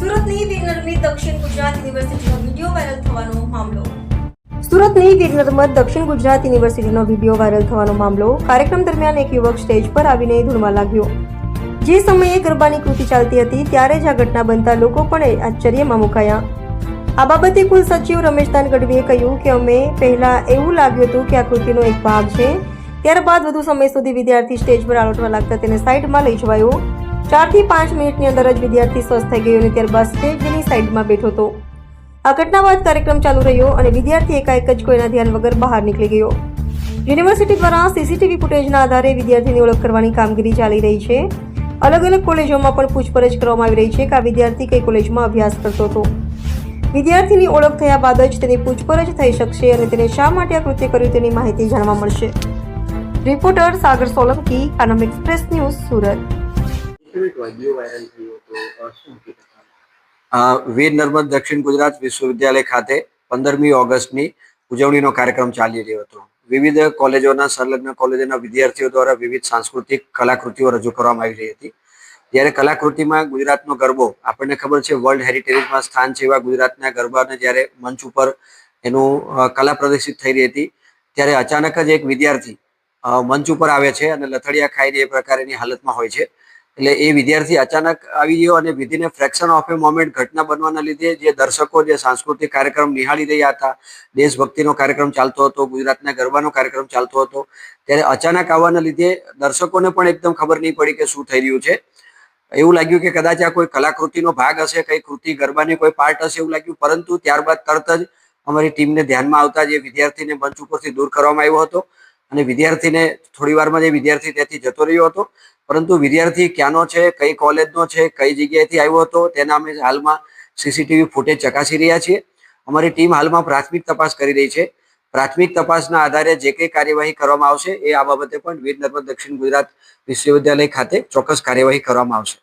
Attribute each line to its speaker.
Speaker 1: સુરતની વીર દક્ષિણ ગુજરાત યુનિવર્સિટીનો વીડિયો વાયરલ થવાનો મામલો. સુરતની વીર દક્ષિણ ગુજરાત યુનિવર્સિટીનો વીડિયો વાયરલ થવાનો મામલો કાર્યક્રમ દરમિયાન એક યુવક સ્ટેજ પર આવીને ધૂળમાં લાગ્યો. જે સમયે ગરબાની કૃતિ ચાલતી હતી ત્યારે જ આ ઘટના બનતા લોકો પણ આશ્ચર્યમાં મુકાયા. આ બાબતે કુલ સચિવ રમેશદાન ગઢવીએ કહ્યું કે અમે પહેલા એવું લાગ્યું હતું કે આ કૃતિનો એક ભાગ છે. ત્યારબાદ વધુ સમય સુધી વિદ્યાર્થી સ્ટેજ પર આલોટવા લાગતા તેને સાઈડમાં લઈ જવાયો. ચારથી પાંચ મિનિટની અંદર જ વિદ્યાર્થી સ્વસ્થ થઈ ગયો અને ત્યારબાદ સ્ટેજની સાઈડમાં બેઠો હતો. આ બાદ કાર્યક્રમ ચાલુ રહ્યો અને વિદ્યાર્થી એકાએક જ કોઈના ધ્યાન વગર બહાર નીકળી ગયો. યુનિવર્સિટી દ્વારા સીસીટીવી ફૂટેજના આધારે વિદ્યાર્થીની ઓળખ કરવાની કામગીરી ચાલી રહી છે. અલગ અલગ કોલેજોમાં પણ પૂછપરછ કરવામાં આવી રહી છે કે આ વિદ્યાર્થી કઈ કોલેજમાં અભ્યાસ કરતો હતો. વિદ્યાર્થીની ઓળખ થયા બાદ જ તેની પૂછપરછ થઈ શકશે અને તેને શા માટે આ કૃત્ય કર્યું તેની માહિતી જાણવા મળશે. Reporter Sagar Solanki Kanam express news Surat.
Speaker 2: Veer Narmad Dakshin Gujarat Vishwavidyalaya ખાતે પંદરમી ઓગસ્ટની ઉજવણીનો કાર્યક્રમ ચાલી રહ્યો હતો. વિવિધ કોલેજોના, સંલગ્ન કોલેજોના વિદ્યાર્થીઓ દ્વારા વિવિધ સાંસ્કૃતિક કલાકૃતિઓ રજૂ કરવામાં આવી રહી હતી. જ્યારે કલાકૃતિમાં ગુજરાતનો ગરબો, આપણને ખબર છે, વર્લ્ડ હેરિટેજમાં સ્થાન છે એવા ગુજરાતના ગરબાને જ્યારે મંચ ઉપર એનું કલા પ્રદર્શિત થઈ રહી હતી, ત્યારે અચાનક જ એક વિદ્યાર્થી મંચ ઉપર આવે છે અને લથડિયા ખાઈને એ પ્રકારની હાલતમાં હોય છે. એટલે એ વિદ્યાર્થી અચાનક આવી ગયો અને વિધિને ફ્રેક્શન ઓફ એ મોમેન્ટ ઘટના બનવાના લીધે જે દર્શકો, જે સાંસ્કૃતિક કાર્યક્રમ નિહાળી રહ્યા હતા, દેશભક્તિનો કાર્યક્રમ ચાલતો હતો, ગુજરાતના ગરબાનો કાર્યક્રમ ચાલતો હતો, ત્યારે અચાનક આવવાના લીધે દર્શકોને પણ એકદમ ખબર નહીં પડી કે શું થઈ રહ્યું છે. એવું લાગ્યું કે કદાચ આ કોઈ કલાકૃતિનો ભાગ હશે, કઈ કૃતિ ગરબાની કોઈ પાર્ટ હશે એવું લાગ્યું, પરંતુ ત્યારબાદ તરત જ અમારી ટીમને ધ્યાનમાં આવતા જે વિદ્યાર્થીને મંચ ઉપરથી દૂર કરવામાં આવ્યો હતો. અને વિદ્યાર્થીને થોડી વારમાં જે વિદ્યાર્થી ત્યાંથી જતો રહ્યો હતો, પરંતુ વિદ્યાર્થી ક્યાંનો છે, કઈ કોલેજનો છે, કઈ જગ્યાએથી આવ્યો હતો, તેના અમે હાલમાં સીસીટીવી ફૂટેજ ચકાસી રહ્યા છીએ. અમારી ટીમ હાલમાં પ્રાથમિક તપાસ કરી રહી છે. પ્રાથમિક તપાસના આધારે જે કંઈ કાર્યવાહી કરવામાં આવશે, એ આ બાબતે પણ વીર નર્મદ દક્ષિણ ગુજરાત વિશ્વવિદ્યાલય ખાતે ચોક્કસ કાર્યવાહી કરવામાં આવશે.